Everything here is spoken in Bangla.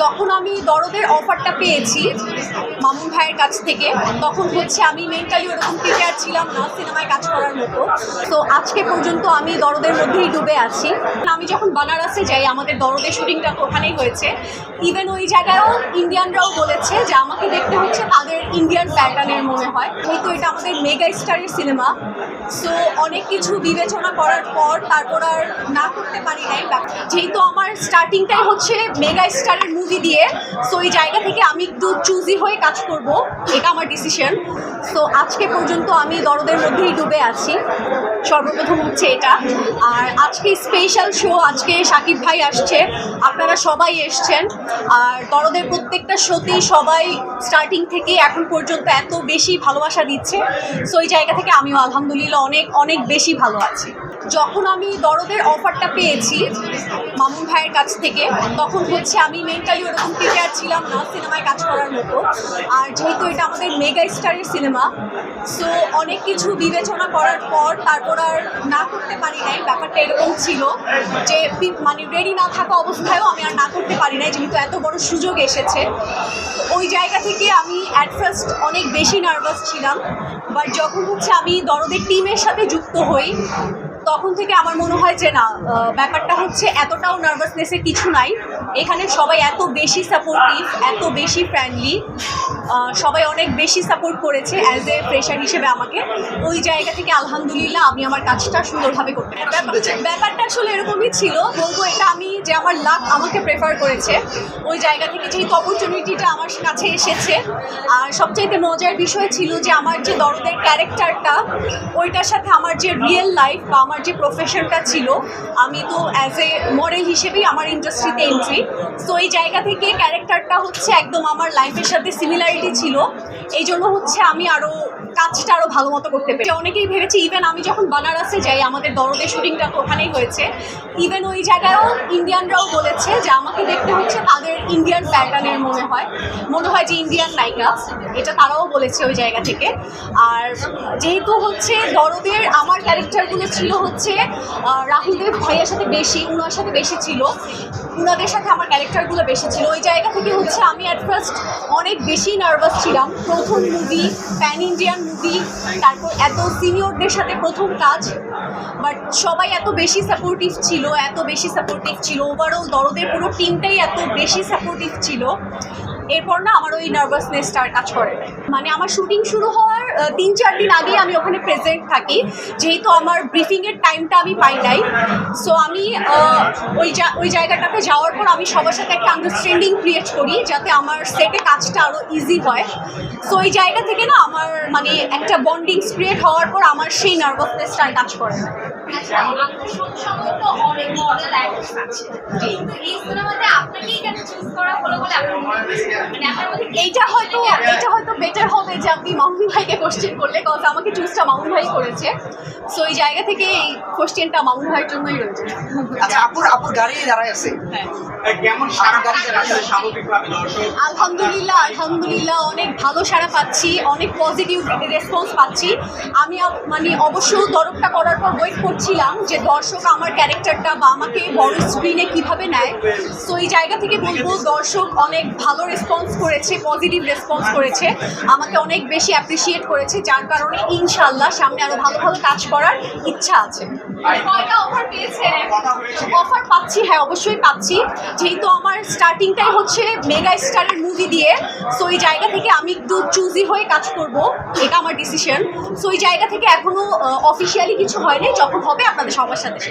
যখন আমি দরদের অফারটা পেয়েছি মামুন ভাইয়ের কাছ থেকে, তখন হচ্ছে আমি মেন্টালি ওরকম প্রিপেয়ার ছিলাম না সিনেমায় কাজ করার মতো। তো আজকে পর্যন্ত আমি দরদের মধ্যেই ডুবে আছি। আমি যখন বানারসে যাই, আমাদের দরদের শুটিংটা ওখানেই হয়েছে। ইভেন ওই জায়গায়ও ইন্ডিয়ানরাও বলেছে যে আমাকে দেখতে হচ্ছে তাদের ইন্ডিয়ান প্যাটার্নের মনে হয়। যেহেতু এটা আমাদের মেগা স্টারের সিনেমা সো অনেক কিছু বিবেচনা করার পর তারপর আর না করতে পারি নাই। যেহেতু আমার স্টার্টিংটাই হচ্ছে মেগা স্টারের মুভি দিয়ে। সো এই জায়গা থেকে আমি একটু চুজি হয়ে কাজ করব, এটা আমার ডিসিশন সো আজকে পর্যন্ত আমি দরদের মধ্যেই ডুবে আছি। সর্বপ্রথম হচ্ছে এটা। আর আজকে স্পেশাল শো আজকে সাকিব ভাই আসছে। আপনারা সবাই এসছেন। আর দরদের প্রত্যেকটা শোতেই সবাই স্টার্টিং থেকে এখন পর্যন্ত এত বেশি ভালোবাসা দিচ্ছে। সো এই জায়গা থেকে আমিও আলহামদুলিল্লাহ অনেক অনেক বেশি ভালো আছি। যখন আমি দরদের অফারটা পেয়েছি মামুন ভাইয়ের কাছ থেকে। তখন হচ্ছে আমি মেন্টালি ওরকম প্রিপেয়ার ছিলাম না সিনেমায় কাজ করার মতো। আর যেহেতু এটা আমাদের মেগা স্টারের সিনেমা সো অনেক কিছু বিবেচনা করার পর তারপর আর না করতে পারি নাই। ব্যাপারটা এরকম ছিল যে মানে রেডি না থাকা অবস্থায়ও আমি আর না করতে পারি নাই, যেহেতু এত বড় সুযোগ এসেছে। ওই জায়গা থেকে আমি অ্যাট ফার্স্ট অনেক বেশি নার্ভাস ছিলাম। বাট যখন হচ্ছে আমি দরদের টিমের সাথে যুক্ত হই তখন থেকে আমার মনে হয় যে না ব্যাপারটা হচ্ছে এতটাও নার্ভাসনেসের কিছু নাই। এখানে সবাই এত বেশি সাপোর্টিভ এত বেশি ফ্রেন্ডলি সবাই অনেক বেশি সাপোর্ট করেছে অ্যাজ এ প্রেশার হিসেবে আমাকে। ওই জায়গা থেকে আলহামদুলিল্লাহ আমি আমার কাজটা সুন্দরভাবে করতে পারি ব্যাপারটা আসলে এরকমই ছিল বলব এটা আমি যে আমার লাক আমাকে প্রেফার করেছে। ওই জায়গা থেকে যেহেতু অপরচুনিটিটা আমার কাছে এসেছে আর সবচাইতে মজার বিষয় ছিল যে আমার যে দরদের ক্যারেক্টারটা ওইটার সাথে আমার যে রিয়েল লাইফ বা আমার যে প্রফেশনটা ছিল আমি তো অ্যাজ এ মডেল হিসেবেই আমার ইন্ডাস্ট্রিতে এন্ট্রি সো এই জায়গা থেকে ক্যারেক্টারটা হচ্ছে একদম আমার লাইফের সাথে সিমিলারিটি ছিল। এই জন্য হচ্ছে আমি আরও কাজটা আরও ভালো মতো করতে পেরেছি। অনেকেই ভেবেছি ইভেন আমি যখন বানারসে যাই আমাদের দরদের শুটিংটা তো ওখানেই হয়েছে। ইভেন ওই জায়গায়ও ইন্ডিয়ানরাও বলেছে যে আমাকে দেখতে হচ্ছে তাদের ইন্ডিয়ান প্যাটার্নের মনে হয়। মনে হয় যে ইন্ডিয়ান নায়িকা এটা তারাও বলেছে ওই জায়গা থেকে। আর যেহেতু হচ্ছে দরদের আমার ক্যারেক্টারগুলো ছিল হচ্ছে আহ, রাহুল ভাইয়ের সাথে বেশি উনার সাথে বেশি ছিল। উনাদের সাথে আমার ক্যারেক্টারগুলো বেশি ছিল। ওই জায়গা থেকে হচ্ছে আমি অ্যাট ফার্স্ট অনেক বেশি নার্ভাস ছিলাম। প্রথম মুভি প্যান ইন্ডিয়ান মুভি তারপর এত সিনিয়রদের সাথে প্রথম কাজ। বাট সবাই এত বেশি সাপোর্টিভ ছিল এত বেশি সাপোর্টিভ ছিল। ওভারঅল দরদের পুরো টিমটাই এত বেশি সাপোর্টিভ ছিল। এরপর না আমার ওই নার্ভাসনেসটা কাজ করে। মানে আমার শুটিং শুরু হওয়ার আহ, তিন চার দিন আগেই আমি ওখানে প্রেজেন্ট থাকি। যেহেতু আমার ব্রিফিংয়ের টাইমটা আমি পাই নাই। সো আমি ওই ওই জায়গাটাতে যাওয়ার পর আমি সবার সাথে একটা আন্ডারস্ট্যান্ডিং ক্রিয়েট করি যাতে আমার সেটে কাজটা আরও ইজি হয়। সো ওই জায়গা থেকে না আমার মানে একটা বন্ডিং ক্রিয়েট হওয়ার পর আমার সেই নার্ভাসনেসটা কাজ করে না। আচ্ছা মনে এইটা হয়তো এইটা হয়তো বেটার হবে যে আপনি মামুন ভাইকে কোশ্চেন করলে কজ আমাকে চুজটা মামুন ভাই করেছে। সো এই জায়গা থেকে এই কোশ্চেনটা মামুন ভাইয়ের জন্যই রয়েছে। আচ্ছা আপুর আপুর গাড়ি দাঁড়ায় আছে। স্বাভাবিকভাবে দর্শক। আলহামদুলিল্লাহ আলহামদুলিল্লাহ অনেক ভালো সাড়া পাচ্ছি অনেক পজিটিভ রেসপন্স পাচ্ছি। আমি মানে অবশ্য তরফটা করার পর ওয়েট করছিলাম যে দর্শক আমার ক্যারেক্টারটা বা আমাকে বড় স্ক্রিনে কীভাবে নেয়। সো এই জায়গা থেকে বলব দর্শক অনেক ভালো রেসপন্স করেছে পজিটিভ রেসপন্স করেছে। আমাকে অনেক বেশি অ্যাপ্রিসিয়েট করেছে, যার কারণে ইনশাল্লাহ সামনে আরও ভালো ভালো কাজ করার ইচ্ছা আছে। অফার অফার পাচ্ছি হ্যাঁ অবশ্যই পাচ্ছি। যেহেতু আমার স্টার্টিংটাই হচ্ছে মেগা স্টারের মুভি দিয়ে সো এই জায়গা থেকে আমি একটু চুজি হয়ে কাজ করব, এটা আমার ডিসিশন সো এই জায়গা থেকে এখনও অফিসিয়ালি কিছু হয়নি, যখন হবে আপনাদের সবার সাথে।